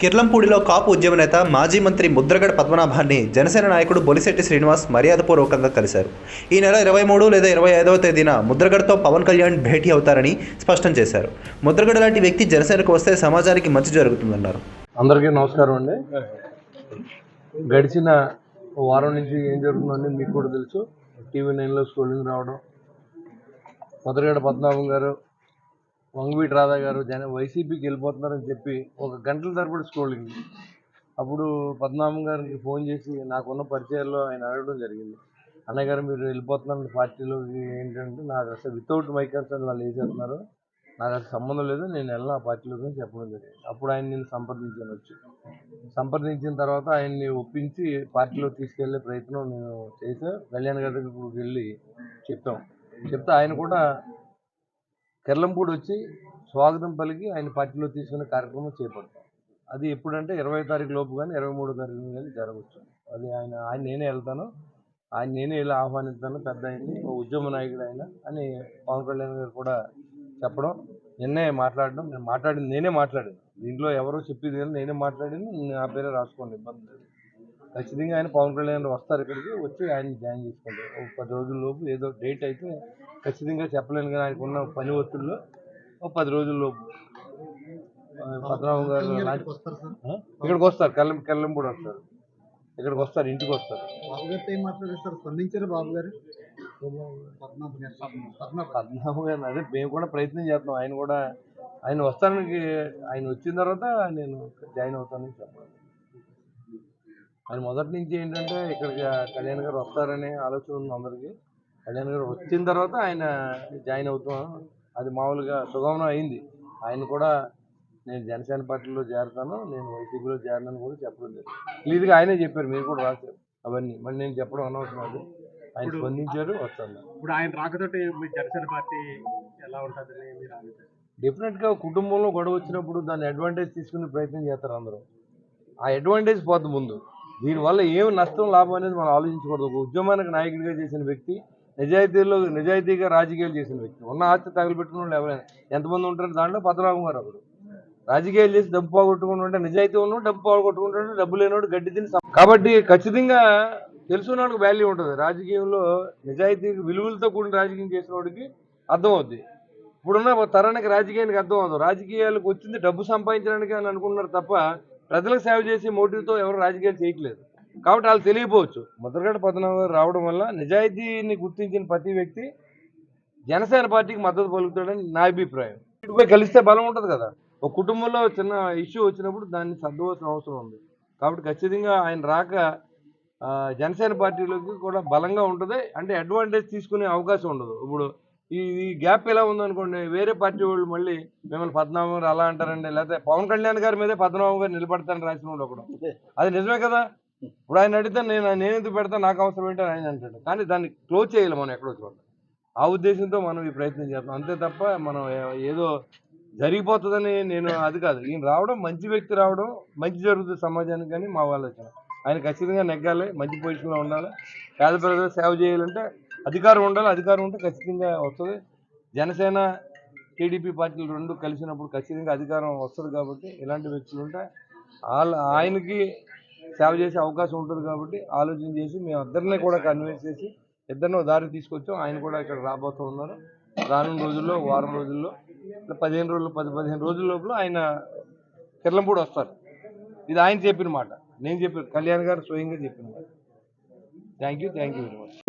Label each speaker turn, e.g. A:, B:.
A: కిర్లంపూడిలో కాపు ఉద్యమ నేత మాజీ మంత్రి ముద్రగడ పద్మనాభాన్ని జనసేన నాయకుడు బొలిశెట్టి శ్రీనివాస్ మర్యాదపూర్వకంగా కలిశారు. ఈ నెల ఇరవై మూడు లేదా ఇరవై ఐదవ తేదీన ముద్రగడతో పవన్ కళ్యాణ్ భేటీ అవుతారని స్పష్టం చేశారు. ముద్రగడ లాంటి వ్యక్తి జనసేనకు వస్తే సమాజానికి మంచి జరుగుతుందన్నారు.
B: అందరికీ నమస్కారం అండి. గడిచిన వారం నుంచి ఏం జరుగుతుందని మీకు కూడా తెలుసు. టీవీ నైన్లో స్క్రోలింగ్ రావడం ముద్రగడ పద్మనాభం గారు వంగవీటి రాధా గారు జన వైసీపీకి వెళ్ళిపోతున్నారని చెప్పి ఒక గంటల తరబడి స్క్రోలింగ్. అప్పుడు పద్మనాభం గారికి ఫోన్ చేసి నాకున్న పరిచయాల్లో ఆయన అడగడం జరిగింది. అన్నయ్య గారు మీరు వెళ్ళిపోతున్నారు పార్టీలోకి ఏంటంటే నాకు అసలు వితౌట్ మైకర్స్ అని వాళ్ళు వేసేస్తున్నారు నాకు అసలు సంబంధం లేదు నేను వెళ్ళిన ఆ పార్టీలోకి చెప్పడం జరిగింది. అప్పుడు ఆయన నేను సంప్రదించాను వచ్చి. సంప్రదించిన తర్వాత ఆయన్ని ఒప్పించి పార్టీలో తీసుకెళ్ళే ప్రయత్నం నేను చేసా. కళ్యాణ్ గారి దగ్గరికి వెళ్ళి చెప్పాం. చెప్తే ఆయన కూడా కెర్లంపూడి వచ్చి స్వాగతం పలికి ఆయన పార్టీలో తీసుకునే కార్యక్రమం చేపడతాం. అది ఎప్పుడంటే ఇరవై తారీఖు లోపు కానీ ఇరవై మూడో తారీఖు కానీ జరగవచ్చు. అది ఆయన ఆయన నేనే వెళ్తాను. ఆయన నేనే ఇలా ఆహ్వానిస్తాను. పెద్ద ఆయన్ని ఓ ఉద్యమ నాయకుడు ఆయన అని పవన్ కళ్యాణ్ గారు కూడా చెప్పడం నిన్నే మాట్లాడడం నేను మాట్లాడింది నేనే మాట్లాడాను. దీంట్లో ఎవరో చెప్పేది కానీ నేనే మాట్లాడింది నా పేరే రాసుకోండి ఇబ్బంది లేదు. ఖచ్చితంగా ఆయన పవన్ కళ్యాణ్ వస్తారు ఇక్కడికి వచ్చి ఆయన జాయిన్ చేసుకోండి. ఒక పది రోజుల లోపు ఏదో డేట్ అయితే ఖచ్చితంగా చెప్పలేను కానీ ఆయనకు ఉన్న పని ఒత్తిడిలో ఒక పది రోజుల లోపు. ఆ, పద్మనాభం గారు? ఇక్కడికి వస్తారు కళ్ళం కళ్ళంపూడి వస్తారు. ఇక్కడికి వస్తారు ఇంటికి వస్తారు.
C: బాబు గారితో ఏం స్పందించారు బాబు గారు? పద్మనాభం గారు
B: అదే మేము కూడా ప్రయత్నం చేస్తున్నాం. ఆయన కూడా ఆయన వస్తానికి ఆయన వచ్చిన తర్వాత నేను జాయిన్ అవుతానని చెప్పాలి. ఆయన మొదటి నుంచి ఏంటంటే ఇక్కడికి కళ్యాణ్ గారు వస్తారనే ఆలోచన ఉంది అందరికీ. కళ్యాణ్ గారు వచ్చిన తర్వాత ఆయన జాయిన్ అవుతాం. అది మామూలుగా సుగమనం అయింది. ఆయన కూడా నేను జనసేన పార్టీలో చేరతాను నేను వైసీపీలో చేరనని కూడా చెప్పడం జరిగింది. క్లియర్గా ఆయనే చెప్పారు మీరు కూడా రాశారు అవన్నీ. మళ్ళీ నేను చెప్పడం అనవసరం అది. ఆయన స్పందించారు వస్తాను.
C: ఇప్పుడు ఆయన రాకతోటి మీ జనసేన పార్టీ ఎలా ఉంటుందని మీరు
B: డెఫినెట్గా కుటుంబంలో గొడవ వచ్చినప్పుడు దాన్ని అడ్వాంటేజ్ తీసుకునే ప్రయత్నం చేస్తారు అందరూ. ఆ అడ్వాంటేజ్ పోద్ది ముందు. దీనివల్ల ఏం నష్టం లాభం అనేది మనం ఆలోచించకూడదు. ఒక ఉద్యమానికి నాయకుడిగా చేసిన వ్యక్తి నిజాయితీలో నిజాయితీగా రాజకీయాలు చేసిన వ్యక్తి. ఉన్న ఆస్తి తగలబెట్టుకున్న వాళ్ళు ఎవరైనా. ఎంతమంది ఉంటారు దాంట్లో? పద్మనాభం గారు ఒకడు. రాజకీయాలు చేసి డబ్బు పోగొట్టుకుని ఉంటే నిజాయితీ ఉన్నాడు డబ్బు పోగొట్టుకుంటుంటే డబ్బు లేనివాడు గడ్డి తిని కాబట్టి ఖచ్చితంగా తెలుసుకున్నవాడికి వాల్యూ ఉంటుంది. రాజకీయంలో నిజాయితీ విలువలతో కూడిన రాజకీయం చేసిన వాడికి అర్థమవుద్ది. ఇప్పుడున్న తరానికి రాజకీయానికి అర్థం అవుతుంది రాజకీయాలకు వచ్చింది డబ్బు సంపాదించడానికి అని అనుకుంటున్నారు తప్ప ప్రజలకు సేవ చేసే మోటివ్తో ఎవరు రాజకీయాలు చేయట్లేదు. కాబట్టి వాళ్ళు తెలియపోవచ్చు. ముద్రగడ పద్మనాభం గారు రావడం వల్ల నిజాయితీని గుర్తించిన ప్రతి వ్యక్తి జనసేన పార్టీకి మద్దతు పలుకుతాడని నా అభిప్రాయం. ఇటుపై కలిస్తే బలం ఉంటుంది కదా. ఒక కుటుంబంలో చిన్న ఇష్యూ వచ్చినప్పుడు దాన్ని సర్దవలసిన అవసరం ఉంది. కాబట్టి ఖచ్చితంగా ఆయన రాక జనసేన పార్టీలోకి కూడా బలంగా ఉంటుంది. అంటే అడ్వాంటేజ్ తీసుకునే అవకాశం ఉండదు. ఇప్పుడు ఈ ఈ గ్యాప్ ఎలా ఉందనుకోండి వేరే పార్టీ వాళ్ళు మళ్ళీ మిమ్మల్ని పద్మనాభం గారు అలా అంటారండి లేకపోతే పవన్ కళ్యాణ్ గారి మీదే పద్మనాభం గారు నిలబడతాను రాసిన వాళ్ళు ఒకడు. అది నిజమే కదా? ఇప్పుడు ఆయన అడిగితే నేను నేను ఎందుకు పెడతా? నాకు అవసరం ఏంటని ఆయన అంటాడు. కానీ దాన్ని క్లోజ్ చేయాలి మనం ఎక్కడో చోట. ఆ ఉద్దేశంతో మనం ఈ ప్రయత్నం చేస్తాం అంతే తప్ప మనం ఏదో జరిగిపోతుందని నేను అది కాదు. ఈయన రావడం మంచి వ్యక్తి రావడం మంచి జరుగుతుంది సమాజానికి కానీ మా ఆలోచన ఆయన ఖచ్చితంగా నెగ్గాలి మంచి పొజిషన్లో ఉండాలి. పేద ప్రజలు సేవ చేయాలంటే అధికారం ఉండాలి అధికారం ఉంటే ఖచ్చితంగా వస్తుంది. జనసేన టీడీపీ పార్టీలు రెండు కలిసినప్పుడు ఖచ్చితంగా అధికారం వస్తుంది కాబట్టి ఇలాంటి వ్యక్తులు ఉంటే వాళ్ళ ఆయనకి సేవ చేసే అవకాశం ఉంటుంది కాబట్టి ఆలోచన చేసి మేము ఇద్దరిని కూడా కన్విన్స్ చేసి ఇద్దరిని దారి తీసుకొచ్చాం. ఆయన కూడా ఇక్కడ రాబోతూ ఉన్నారు. రానున్న రోజుల్లో వారం రోజుల్లో ఇట్లా పదిహేను రోజులు పది పదిహేను రోజుల లోపల ఆయన కిర్లంపూడి వస్తారు. ఇది ఆయన చెప్పిన మాట. నేను చెప్పాను కళ్యాణ్ గారు స్వయంగా చెప్పిన మాట. Thank you thank you very much